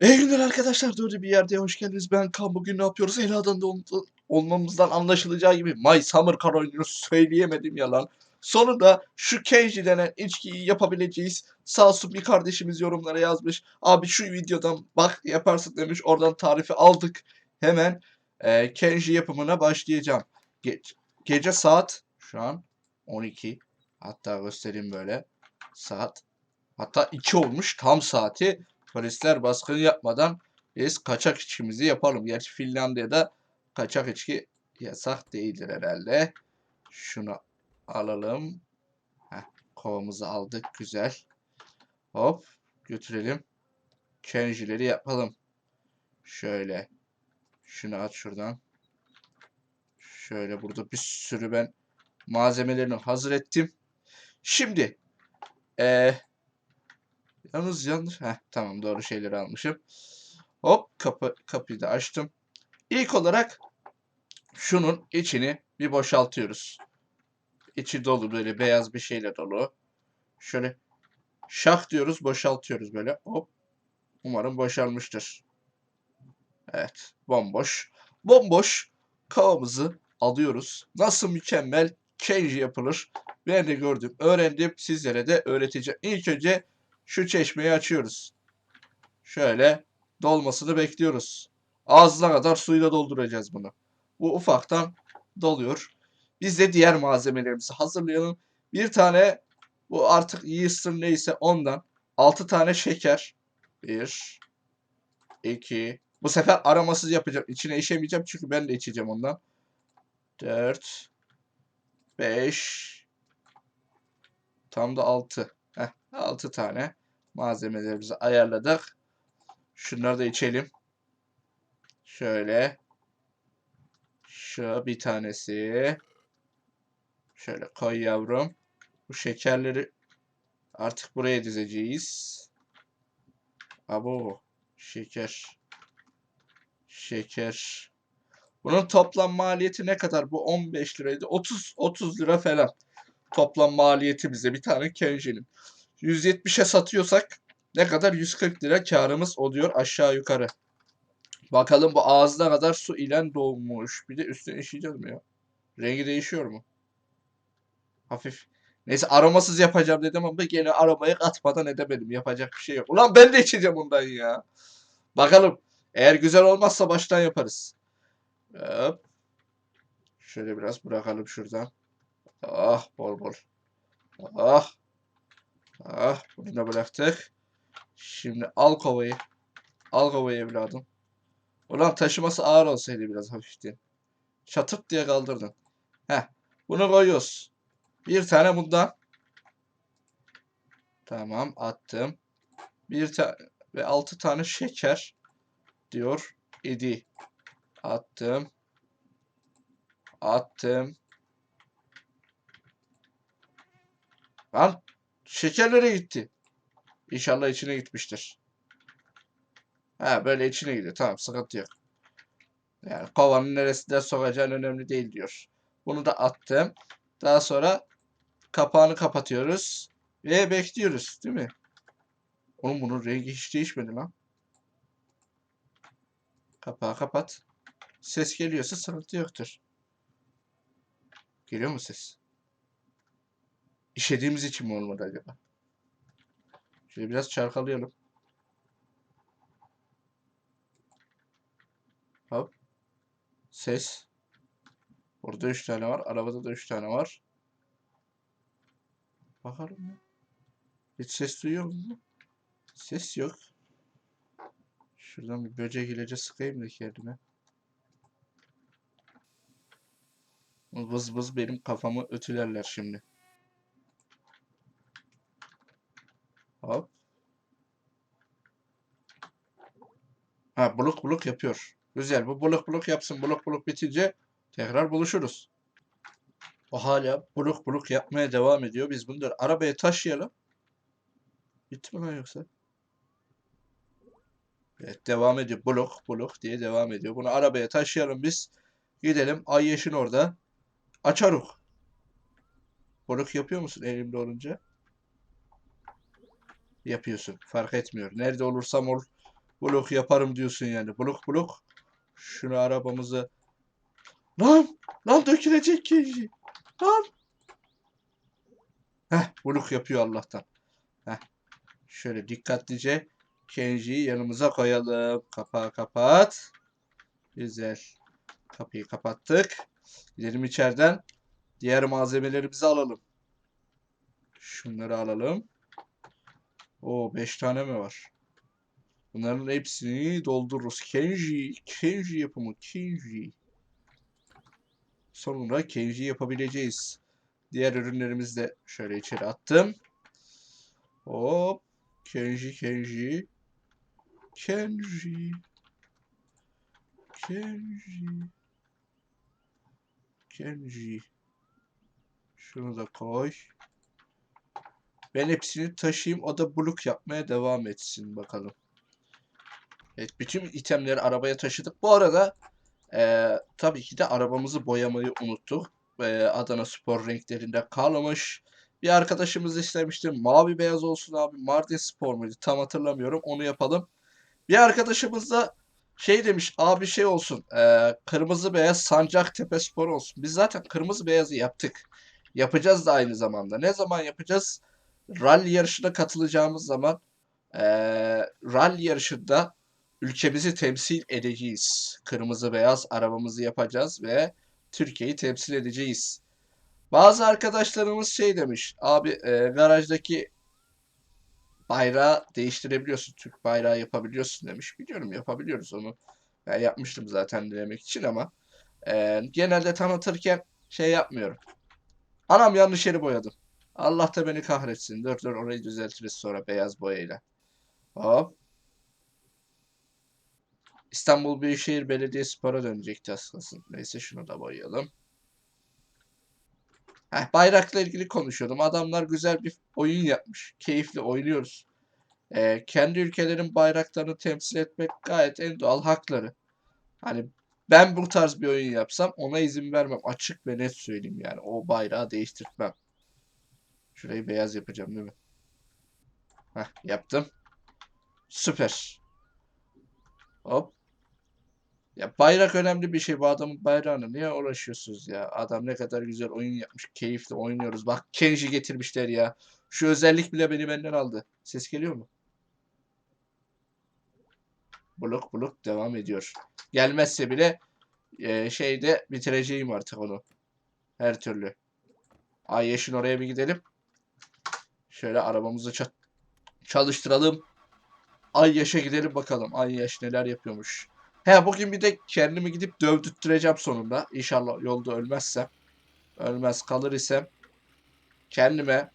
İyi günler arkadaşlar. Doğru bir yerde hoş geldiniz. Ben Kan. Bugün ne yapıyoruz? Ela'dan da ol- olmamızdan anlaşılacağı gibi My Summer Car oynuyoruz. Söyleyemedim yalan. Sonunda şu Kenji denen içkiyi yapabileceğiz. Sağ olsun bir kardeşimiz yorumlara yazmış. Abi şu videodan bak yaparsın demiş. Oradan tarifi aldık. Hemen e, Kenji yapımına başlayacağım. Ge- gece saat şu an 12. Hatta göstereyim böyle. Saat hatta 2 olmuş tam saati. Polisler baskın yapmadan biz kaçak içkimizi yapalım. Gerçi Finlandiya'da kaçak içki yasak değildir herhalde. Şunu alalım. Heh, kovamızı aldık. Güzel. Hop. Götürelim. Kenjileri yapalım. Şöyle. Şunu at şuradan. Şöyle burada bir sürü ben malzemelerini hazır ettim. Şimdi eee Yalnız yanlış. Heh, tamam doğru şeyleri almışım. Hop kapı kapıyı da açtım. İlk olarak şunun içini bir boşaltıyoruz. İçi dolu böyle beyaz bir şeyle dolu. Şöyle şak diyoruz boşaltıyoruz böyle. Hop. Umarım boşalmıştır. Evet bomboş. Bomboş kavamızı alıyoruz. Nasıl mükemmel kenji yapılır. Ben de gördüm, öğrendim. Sizlere de öğreteceğim. İlk önce şu çeşmeyi açıyoruz. Şöyle dolmasını bekliyoruz. Ağzına kadar suyla dolduracağız bunu. Bu ufaktan doluyor. Biz de diğer malzemelerimizi hazırlayalım. Bir tane bu artık yeast'ın neyse ondan 6 tane şeker. 1 2 Bu sefer aromasız yapacağım. İçine işemeyeceğim çünkü ben de içeceğim ondan. 4 5 Tam da 6. Heh, 6 tane malzemelerimizi ayarladık. Şunları da içelim. Şöyle. Şu bir tanesi. Şöyle koy yavrum. Bu şekerleri artık buraya dizeceğiz. Abo. Şeker. Şeker. Bunun toplam maliyeti ne kadar? Bu 15 liraydı. 30 30 lira falan. Toplam maliyeti bize bir tane Kenji'nin. 170'e satıyorsak ne kadar? 140 lira karımız oluyor aşağı yukarı. Bakalım bu ağzına kadar su ile dolmuş. Bir de üstüne işeyeceğiz mi ya? Rengi değişiyor mu? Hafif. Neyse aromasız yapacağım dedim ama gene aromayı katmadan edemedim. Yapacak bir şey yok. Ulan ben de içeceğim ondan ya. Bakalım. Eğer güzel olmazsa baştan yaparız. Hop. Şöyle biraz bırakalım şuradan. Ah bol bol. Ah. Ah bunu da bıraktık. Şimdi al kovayı. Al kovayı evladım. Ulan taşıması ağır olsaydı biraz hafifti. Çatıp diye kaldırdın. Heh. Bunu koyuyoruz. Bir tane bundan. Tamam attım. Bir tane ve altı tane şeker diyor idi. Attım. Attım. Lan şekerlere gitti. İnşallah içine gitmiştir. Ha böyle içine gidiyor. Tamam sıkıntı yok. Yani kovanın neresinden sokacağın önemli değil diyor. Bunu da attım. Daha sonra kapağını kapatıyoruz. Ve bekliyoruz değil mi? Oğlum bunun rengi hiç değişmedi lan. Kapağı kapat. Ses geliyorsa sıkıntı yoktur. Geliyor mu ses? İşediğimiz için mi olmadı acaba? Şöyle biraz çarkalayalım. Hop. Ses. Burada 3 tane var. Arabada da 3 tane var. Bakalım ya. Hiç ses duyuyor musun? Ses yok. Şuradan bir böcek ilacı sıkayım da kendime. Vız vız benim kafamı ötülerler şimdi. Hop. Ha buluk buluk yapıyor. Güzel. Bu buluk buluk yapsın. Buluk buluk bitince tekrar buluşuruz. O hala buluk buluk yapmaya devam ediyor. Biz bunları arabaya taşıyalım. Bitti mi lan yoksa? Evet devam ediyor. Buluk buluk diye devam ediyor. Bunu arabaya taşıyalım biz. Gidelim. Ay yeşin orada. Açaruk. Buluk yapıyor musun elimde olunca? Yapıyorsun. Fark etmiyor. Nerede olursam ol Blok yaparım diyorsun yani. Blok blok. Şunu arabamızı. Lan! Lan dökülecek Kenji. Lan! Heh, blok yapıyor Allah'tan. Heh. Şöyle dikkatlice Kenji'yi yanımıza koyalım. Kapağı kapat. Güzel. Kapıyı kapattık. Gidelim içeriden. Diğer malzemelerimizi alalım. Şunları alalım. O 5 tane mi var? Bunların hepsini doldururuz. Kenji, Kenji yapımı, Kenji. Sonra Kenji yapabileceğiz. Diğer ürünlerimizi de şöyle içeri attım. Hop. Kenji, Kenji. Kenji. Kenji. Kenji. Şunu da koy. Ben hepsini taşıyayım. O da blok yapmaya devam etsin bakalım. Evet, bütün itemleri arabaya taşıdık. Bu arada eee, tabii ki de arabamızı boyamayı unuttuk. Eee, Adana Spor renklerinde kalmış. Bir arkadaşımız istemişti. Mavi beyaz olsun abi. Mardin Spor muydu? Tam hatırlamıyorum. Onu yapalım. Bir arkadaşımız da şey demiş. Abi şey olsun. eee, kırmızı beyaz Sancaktepe Spor olsun. Biz zaten kırmızı beyazı yaptık. Yapacağız da aynı zamanda. Ne zaman yapacağız? Rally yarışına katılacağımız zaman eee rally yarışında ülkemizi temsil edeceğiz. Kırmızı beyaz arabamızı yapacağız ve Türkiye'yi temsil edeceğiz. Bazı arkadaşlarımız şey demiş. Abi e, garajdaki bayrağı değiştirebiliyorsun. Türk bayrağı yapabiliyorsun demiş. Biliyorum yapabiliyoruz onu. Ben yapmıştım zaten denemek için ama e, genelde tanıtırken şey yapmıyorum. Anam yanlış yeri boyadım. Allah da beni kahretsin. Dur dur orayı düzeltiriz sonra beyaz boyayla. Hop. İstanbul Büyükşehir Belediyespor'a dönecekti aslında. Neyse şunu da boyayalım. Heh, bayrakla ilgili konuşuyordum. Adamlar güzel bir oyun yapmış. Keyifli oynuyoruz. Ee, kendi ülkelerin bayraklarını temsil etmek gayet en doğal hakları. Hani ben bu tarz bir oyun yapsam ona izin vermem. Açık ve net söyleyeyim yani. O bayrağı değiştirtmem. Şurayı beyaz yapacağım değil mi? Heh, yaptım. Süper. Hop. Ya bayrak önemli bir şey. Bu adamın bayrağına niye uğraşıyorsunuz ya? Adam ne kadar güzel oyun yapmış. Keyifli oynuyoruz. Bak Kenji getirmişler ya. Şu özellik bile beni benden aldı. Ses geliyor mu? Blok blok devam ediyor. Gelmezse bile e, şeyde bitireceğim artık onu. Her türlü. Ay yeşil oraya bir gidelim. Şöyle arabamızı ça- çalıştıralım. Ay yaşa gidelim bakalım. Ay yaş neler yapıyormuş. He bugün bir de kendimi gidip dövdürttireceğim sonunda. İnşallah yolda ölmezsem. Ölmez kalır isem. Kendime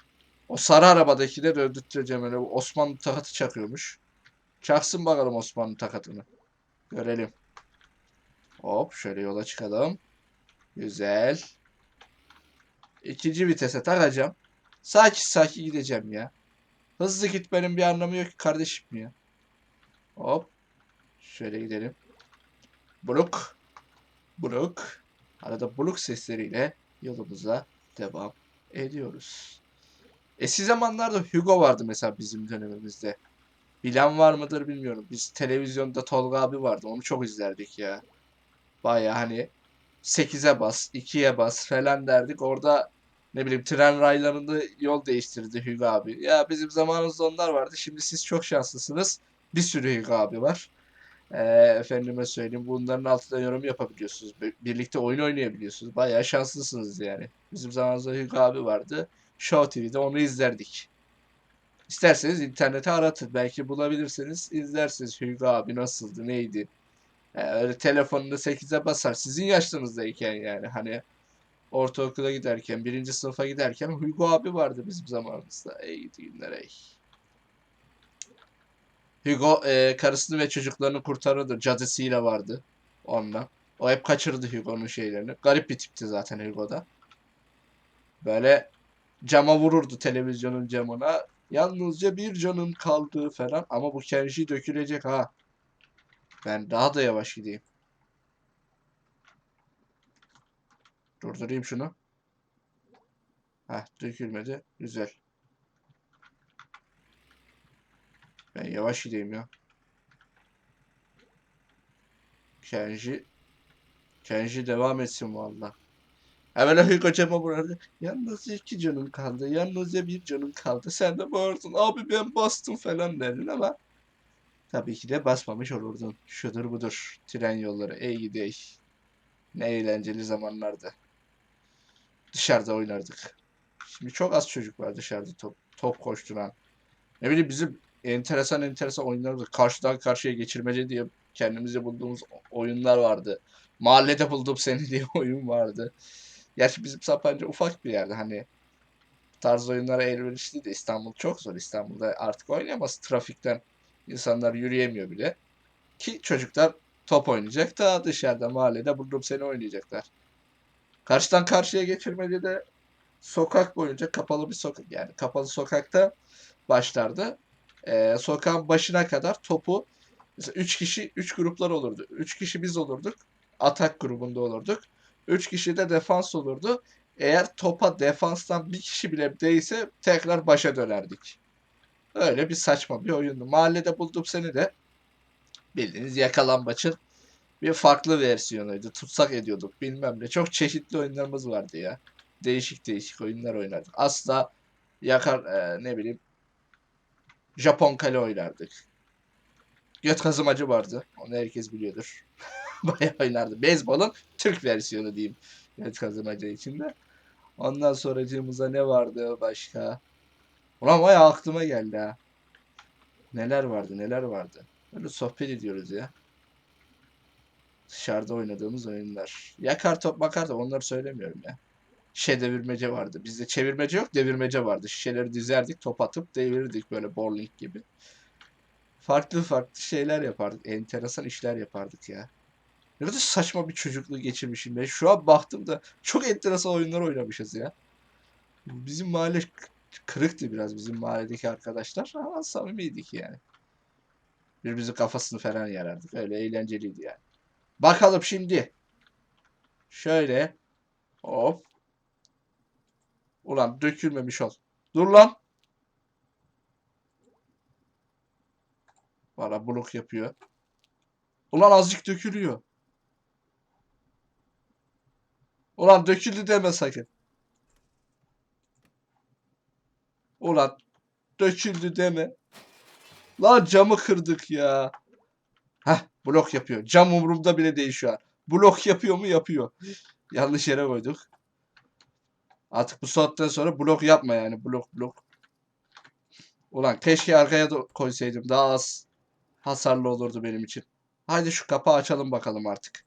o sarı arabadaki de dövdürttireceğim. Öyle Osmanlı takatı çakıyormuş. Çaksın bakalım Osmanlı takatını. Görelim. Hop şöyle yola çıkalım. Güzel. İkinci vitese takacağım. Sakin sakin gideceğim ya. Hızlı gitmenin bir anlamı yok ki kardeşim ya. Hop. Şöyle gidelim. Blok. Blok. Arada blok sesleriyle yolumuza devam ediyoruz. Eski zamanlarda Hugo vardı mesela bizim dönemimizde. Bilen var mıdır bilmiyorum. Biz televizyonda Tolga abi vardı. Onu çok izlerdik ya. Baya hani 8'e bas, 2'ye bas falan derdik. Orada ne bileyim tren raylarında yol değiştirdi Hugo abi. Ya bizim zamanımızda onlar vardı. Şimdi siz çok şanslısınız. Bir sürü Hugo abi var. Ee, efendime söyleyeyim bunların altında yorum yapabiliyorsunuz. Bir- Birlikte oyun oynayabiliyorsunuz. Bayağı şanslısınız yani. Bizim zamanımızda Hugo abi vardı. Show TV'de onu izlerdik. İsterseniz internete aratın. Belki bulabilirsiniz. izlersiniz. Hugo abi nasıldı, neydi? Ee, öyle telefonunda 8'e basar. Sizin yaşlarınızdayken yani hani ortaokula giderken, birinci sınıfa giderken Hugo abi vardı bizim zamanımızda. Ey günler ey. Hugo e, karısını ve çocuklarını kurtarırdı. Cadısıyla vardı onunla. O hep kaçırdı Hugo'nun şeylerini. Garip bir tipti zaten Hugo'da. Böyle cama vururdu televizyonun camına. Yalnızca bir canın kaldı falan. Ama bu Kenji dökülecek ha. Ben daha da yavaş gideyim. Durdurayım şunu. Heh dökülmedi. Güzel. Ben yavaş gideyim ya. Kenji. Kenji devam etsin valla. Hemen Hügo Cem'e vurardı. Yalnızca iki canım kaldı. Yalnızca bir canım kaldı. Sen de bağırdın. Abi ben bastım falan derdin ama tabii ki de basmamış olurdun. Şudur budur. Tren yolları. Ey gidey. Ne eğlenceli zamanlardı. Dışarıda oynardık. Şimdi çok az çocuk var dışarıda top, top koşturan. Ne bileyim bizim enteresan enteresan oyunlardı. Karşıdan karşıya geçirmece diye kendimize bulduğumuz oyunlar vardı. Mahallede buldum seni diye oyun vardı. Gerçi bizim Sapanca ufak bir yerde hani tarz oyunlara elverişli de İstanbul çok zor. İstanbul'da artık oynayamaz. Trafikten insanlar yürüyemiyor bile. Ki çocuklar top oynayacak da dışarıda mahallede buldum seni oynayacaklar. Karşıdan karşıya geçirmece de sokak boyunca kapalı bir sokak yani kapalı sokakta başlardı. Ee, sokağın başına kadar topu mesela 3 kişi 3 gruplar olurdu. 3 kişi biz olurduk. Atak grubunda olurduk. 3 kişi de defans olurdu. Eğer topa defanstan bir kişi bile değse tekrar başa dönerdik. Öyle bir saçma bir oyundu. Mahallede buldum seni de bildiğiniz yakalambaçın bir farklı versiyonuydu. Tutsak ediyorduk bilmem ne. Çok çeşitli oyunlarımız vardı ya. Değişik değişik oyunlar oynardık. Asla yakar e, ne bileyim Japon kale oynardık. Göt kazımacı vardı. Onu herkes biliyordur. Bayağı oynardı. Beyzbolun Türk versiyonu diyeyim. Göt kazımacı içinde. Ondan sonracığımıza ne vardı başka? Ulan bayağı aklıma geldi ha. Neler vardı neler vardı. Böyle sohbet ediyoruz ya. Dışarıda oynadığımız oyunlar. Yakar top makar da onları söylemiyorum ya. Şişe devirmece vardı. Bizde çevirmece yok devirmece vardı. Şişeleri dizerdik top atıp devirirdik böyle bowling gibi. Farklı farklı şeyler yapardık. Enteresan işler yapardık ya. Ne kadar saçma bir çocukluğu geçirmişim ben. Şu an baktım da çok enteresan oyunlar oynamışız ya. Bizim mahalle kırıktı biraz bizim mahalledeki arkadaşlar ama samimiydik yani. Birbirimizin kafasını falan yarardık. Öyle eğlenceliydi yani. Bakalım şimdi. Şöyle. Hop. Ulan dökülmemiş ol. Dur lan. Valla blok yapıyor. Ulan azıcık dökülüyor. Ulan döküldü deme sakın. Ulan döküldü deme. Lan camı kırdık ya. Heh blok yapıyor. Cam umurumda bile değil şu an. Blok yapıyor mu? Yapıyor. Yanlış yere koyduk. Artık bu saatten sonra blok yapma yani. Blok blok. Ulan keşke arkaya da koysaydım. Daha az hasarlı olurdu benim için. Haydi şu kapağı açalım bakalım artık.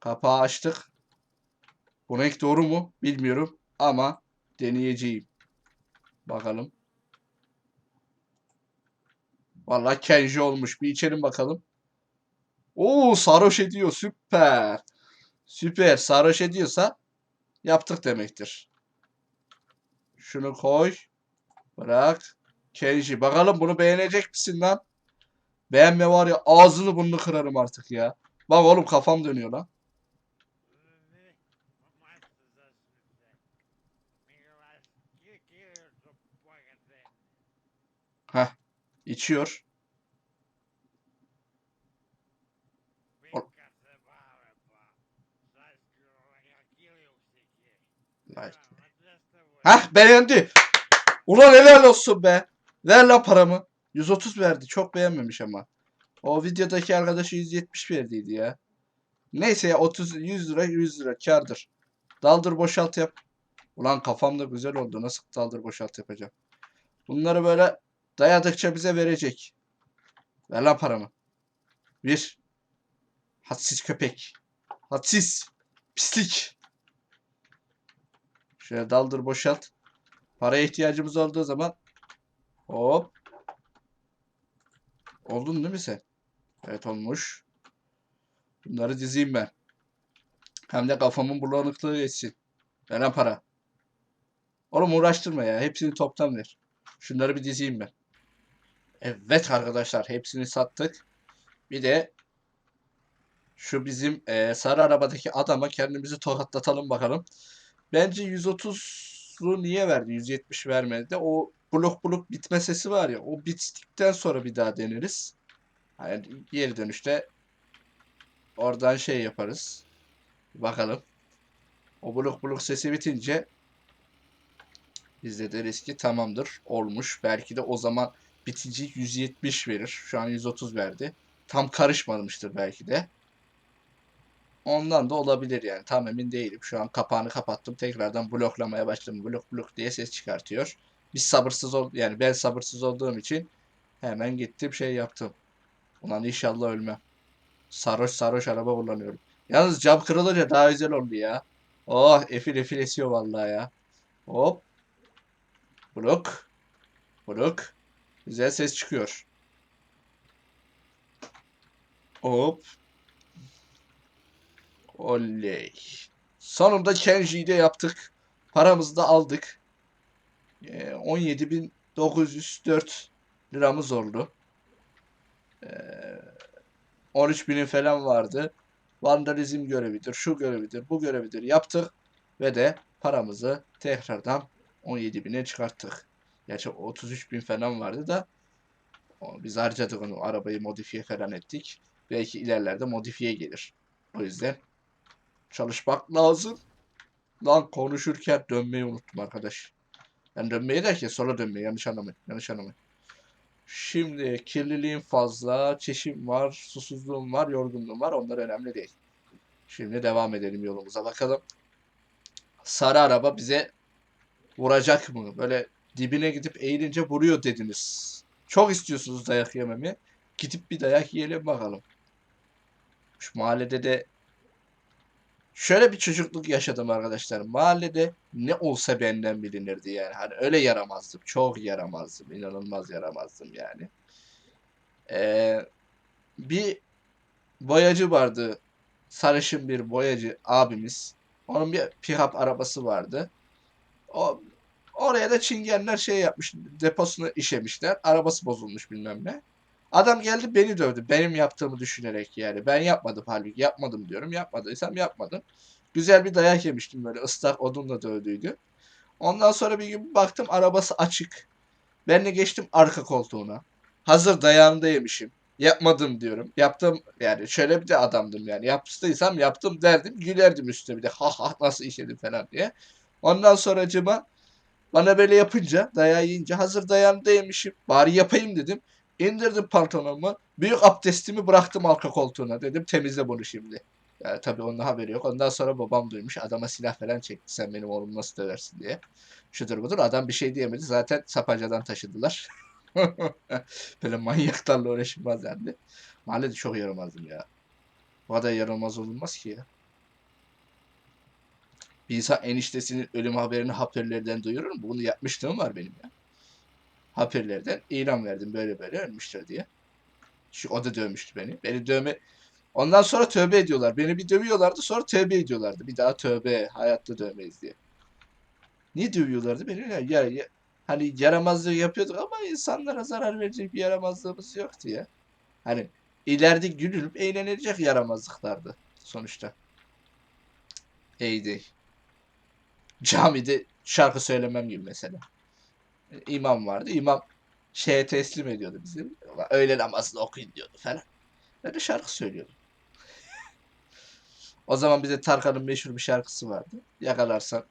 Kapağı açtık. Bu renk doğru mu? Bilmiyorum. Ama deneyeceğim. Bakalım. Vallahi Kenji olmuş. Bir içelim bakalım. Oo sarhoş ediyor. Süper. Süper. Sarhoş ediyorsa yaptık demektir. Şunu koy. Bırak. Kenji. Bakalım bunu beğenecek misin lan? Beğenme var ya ağzını burnunu kırarım artık ya. Bak oğlum kafam dönüyor lan. Heh. içiyor. Vay. Heh beğendi. Ulan helal olsun be. Ver lan paramı. 130 verdi. Çok beğenmemiş ama. O videodaki arkadaşı 170 verdiydi ya. Neyse ya 30 100 lira 100 lira kardır. Daldır boşalt yap. Ulan kafam da güzel oldu. Nasıl daldır boşalt yapacağım. Bunları böyle dayadıkça bize verecek. Ver lan paramı. Bir. Hadsiz köpek. Hadsiz. Pislik. Şöyle daldır boşalt. Paraya ihtiyacımız olduğu zaman hop. Oldun değil mi sen? Evet olmuş. Bunları dizeyim ben. Hem de kafamın bulanıklığı geçsin. Veren para. Oğlum uğraştırma ya. Hepsini toptan ver. Şunları bir dizeyim ben. Evet arkadaşlar. Hepsini sattık. Bir de şu bizim eee, sarı arabadaki adama kendimizi tokatlatalım bakalım. Bence 130'u niye verdi? 170 vermedi o blok blok bitme sesi var ya o bittikten sonra bir daha deneriz. Yani geri dönüşte oradan şey yaparız. Bakalım. O buluk buluk sesi bitince biz de deriz ki tamamdır olmuş. Belki de o zaman bitici 170 verir. Şu an 130 verdi. Tam karışmamıştır belki de. Ondan da olabilir yani. Tam emin değilim. Şu an kapağını kapattım. Tekrardan bloklamaya başladım. Blok blok diye ses çıkartıyor. Biz sabırsız ol yani ben sabırsız olduğum için hemen gittim şey yaptım. Ulan inşallah ölmem. Sarhoş sarhoş araba kullanıyorum. Yalnız cam kırılınca daha güzel oldu ya. Oh efil efil esiyor vallahi ya. Hop. Blok. Blok. Güzel ses çıkıyor. Hop. Oley. Sonunda Kenji'yi de yaptık. Paramızı da aldık. Ee, 17.904 liramız oldu. Ee, 13.000'in falan vardı. Vandalizm görevidir, şu görevidir, bu görevidir yaptık. Ve de paramızı tekrardan 17.000'e çıkarttık. Gerçi 33.000 falan vardı da biz harcadık onu. Arabayı modifiye falan ettik. Belki ilerlerde modifiye gelir. O yüzden çalışmak lazım. Lan konuşurken dönmeyi unuttum arkadaş. Ben dönmeyi derken sola dönmeyi yanlış anlamayın. Yanlış anlamayın. Şimdi kirliliğim fazla, çeşim var, susuzluğum var, yorgunluğum var. Onlar önemli değil. Şimdi devam edelim yolumuza bakalım. Sarı araba bize vuracak mı? Böyle dibine gidip eğilince vuruyor dediniz. Çok istiyorsunuz dayak yememi. Gidip bir dayak yiyelim bakalım. Şu mahallede de şöyle bir çocukluk yaşadım arkadaşlar. Mahallede ne olsa benden bilinirdi yani. Hani öyle yaramazdım. Çok yaramazdım. İnanılmaz yaramazdım yani. Ee, bir boyacı vardı. Sarışın bir boyacı abimiz. Onun bir pick-up arabası vardı. O oraya da çingenler şey yapmış. Deposunu işemişler. Arabası bozulmuş bilmem ne. Adam geldi beni dövdü. Benim yaptığımı düşünerek yani. Ben yapmadım halbuki. Yapmadım diyorum. Yapmadıysam yapmadım. Güzel bir dayak yemiştim böyle ıslak odunla dövdüydü. Ondan sonra bir gün baktım arabası açık. Ben de geçtim arka koltuğuna. Hazır dayağını yemişim. Yapmadım diyorum. Yaptım yani şöyle bir de adamdım yani. Yaptıysam yaptım derdim. Gülerdim üstüne bir de ha ha nasıl işledim falan diye. Ondan sonracıma bana böyle yapınca dayağı yiyince hazır dayağını yemişim. Bari yapayım dedim. İndirdim pantolonumu. Büyük abdestimi bıraktım arka koltuğuna. Dedim temizle bunu şimdi. Yani tabii onun haberi yok. Ondan sonra babam duymuş. Adama silah falan çekti. Sen benim oğlumu nasıl döversin diye. Şudur budur. Adam bir şey diyemedi. Zaten sapacadan taşıdılar. Böyle manyaklarla uğraşılmaz yani. Mahallede çok yaramazdım ya. Bu kadar yaramaz olunmaz ki ya. Bir insan eniştesinin ölüm haberini haberlerden duyurur mu? Bunu yapmışlığım var benim ya. Haberlerden ilan verdim böyle böyle ölmüşler diye. Şu o da dövmüştü beni. Beni dövme Ondan sonra tövbe ediyorlar. Beni bir dövüyorlardı sonra tövbe ediyorlardı. Bir daha tövbe hayatta dövmeyiz diye. Niye dövüyorlardı beni? Ya, ya, ya- hani yaramazlığı yapıyorduk ama insanlara zarar verecek bir yaramazlığımız yoktu ya. Hani ileride gülünüp eğlenilecek yaramazlıklardı sonuçta. İyiydi. Camide şarkı söylemem gibi mesela. İmam vardı. İmam şeye teslim ediyordu bizi. Öğle namazını okuyun diyordu falan. De şarkı söylüyordum. O zaman bize Tarkan'ın meşhur bir şarkısı vardı. Yakalarsan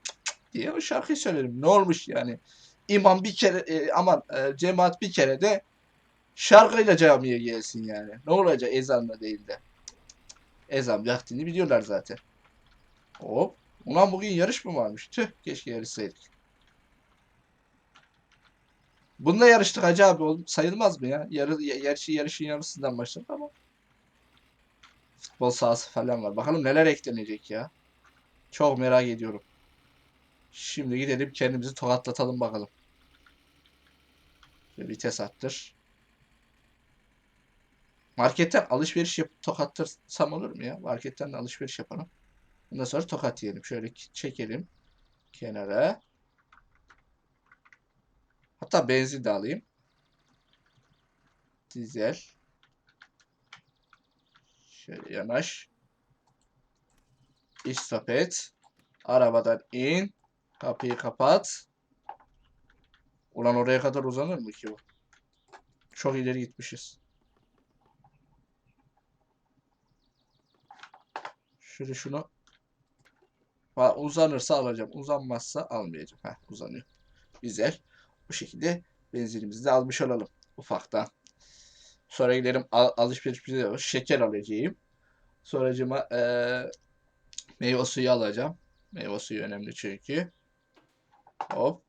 diye o şarkıyı söyledim. Ne olmuş yani? İmam bir kere e, aman e, cemaat bir kere de şarkıyla camiye gelsin yani. Ne olacak ezanla değil de. Ezan vaktini biliyorlar zaten. Hop. Ulan bugün yarış mı varmış? Tüh keşke yarışsaydık. Bunda yarıştık Hacı abi oğlum. Sayılmaz mı ya? Yarı, yarışı yarışın yarısından başladık ama. Futbol sahası falan var. Bakalım neler eklenecek ya. Çok merak ediyorum. Şimdi gidelim kendimizi tokatlatalım bakalım. Şöyle vites arttır. Marketten alışveriş yapıp tokattırsam olur mu ya? Marketten de alışveriş yapalım. Ondan sonra tokat yiyelim. Şöyle çekelim. Kenara. Hatta benzin de alayım. Dizel. Şöyle yanaş. İstop et. Arabadan in. Kapıyı kapat. Ulan oraya kadar uzanır mı ki bu? Çok ileri gitmişiz. Şöyle şunu uzanırsa alacağım. Uzanmazsa almayacağım. Heh, uzanıyor. Güzel. Bu şekilde benzinimizi de almış olalım. Ufaktan. Sonra gidelim al alışverişimizi de şeker alacağım. Sonracıma eee meyve suyu alacağım. Meyve suyu önemli çünkü. Hop.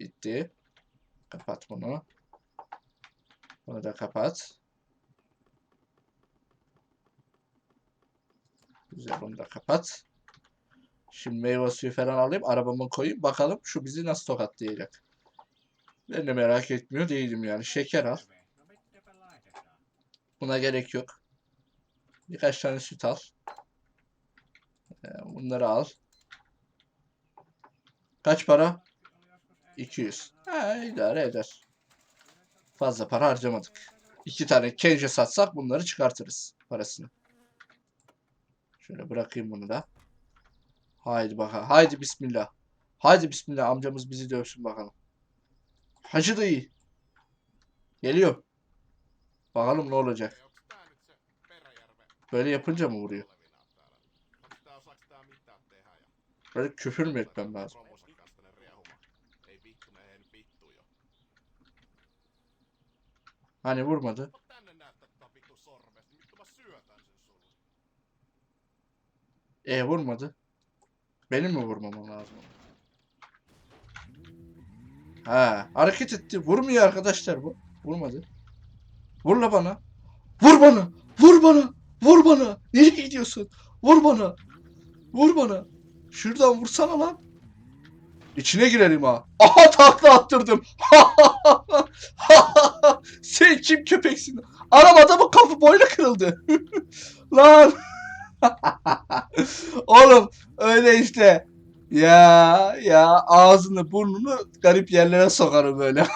Bitti. Kapat bunu. Bunu da kapat. Güzel bunu da kapat. Şimdi meyve suyu falan alayım. Arabama koyayım. Bakalım şu bizi nasıl tokatlayacak. Ben de merak etmiyor değilim yani. Şeker al. Buna gerek yok. Birkaç tane süt al. Ee, Bunları al. Kaç para? 200. Ha, idare eder. Fazla para harcamadık. İki tane kenje satsak bunları çıkartırız parasını. Şöyle bırakayım bunu da. Haydi bakalım. Haydi bismillah. Haydi bismillah amcamız bizi dövsün bakalım. Hacı dayı. Geliyor. Bakalım ne olacak. Böyle yapınca mı vuruyor? Böyle küfür mü etmem lazım? Hani vurmadı. E vurmadı. Benim mi vurmamam lazım? Ha, hareket etti. Vurmuyor arkadaşlar bu. Vurmadı. Vur la bana. Vur bana. Vur bana. Vur bana. Nereye gidiyorsun? Vur bana. Vur bana. Şuradan vursana lan. İçine girelim ha. Aha takla attırdım. Sen kim köpeksin? Arabada mı kapı boynu kırıldı? lan. Oğlum öyle işte. Ya ya ağzını burnunu garip yerlere sokarım böyle.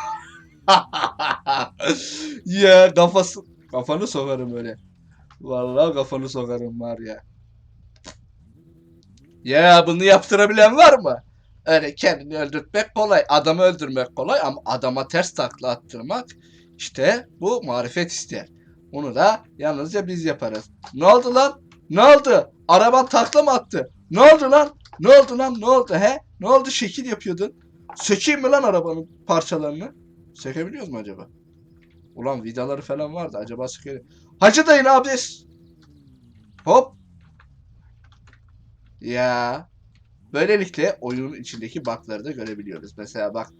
ya kafası kafanı sokarım öyle. Vallahi kafanı sokarım var ya. Ya bunu yaptırabilen var mı? Öyle kendini öldürtmek kolay. Adamı öldürmek kolay ama adama ters takla attırmak işte bu marifet ister. Bunu da yalnızca biz yaparız. Ne oldu lan? Ne oldu? Araban takla mı attı? Ne oldu lan? Ne oldu lan? Ne oldu he? Ne oldu? Şekil yapıyordun. Sökeyim mi lan arabanın parçalarını? Sökebiliyoruz mu acaba? Ulan vidaları falan vardı. Acaba sökelim. Hacı dayı ne yapıyorsun? Hop. Ya. Böylelikle oyunun içindeki bug'ları da görebiliyoruz. Mesela bak.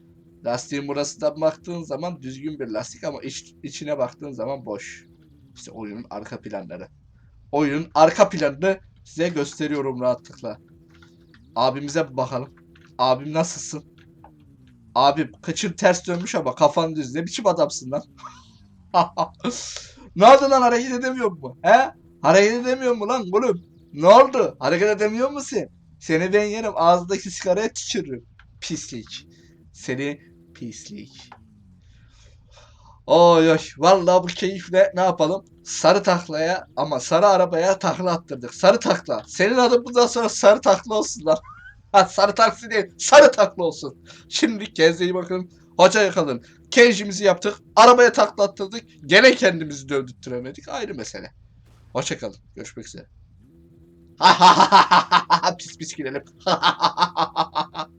Lastiğin burasından baktığın zaman düzgün bir lastik ama iç, içine baktığın zaman boş. İşte oyunun arka planları. Oyunun arka planını size gösteriyorum rahatlıkla. Abimize bakalım. Abim nasılsın? Abim kıçın ters dönmüş ama kafan düz. Ne biçim adamsın lan? ne oldu lan hareket edemiyor mu? He? Hareket edemiyor mu lan oğlum? Ne oldu? Hareket edemiyor musun? Seni ben yerim. Ağzındaki sigaraya tükürürüm. Pislik. Seni pislik. Oy oy. Vallahi bu keyifle ne yapalım? Sarı taklaya ama sarı arabaya takla attırdık. Sarı takla. Senin adın bundan sonra sarı takla olsun lan. Ha, sarı taksi değil. Sarı takla olsun. Şimdi kendinize bakın. Hoca kalın. Kenjimizi yaptık. Arabaya takla attırdık. Gene kendimizi dövdürtüremedik. Ayrı mesele. Hoşçakalın. Görüşmek üzere. pis pis girelim.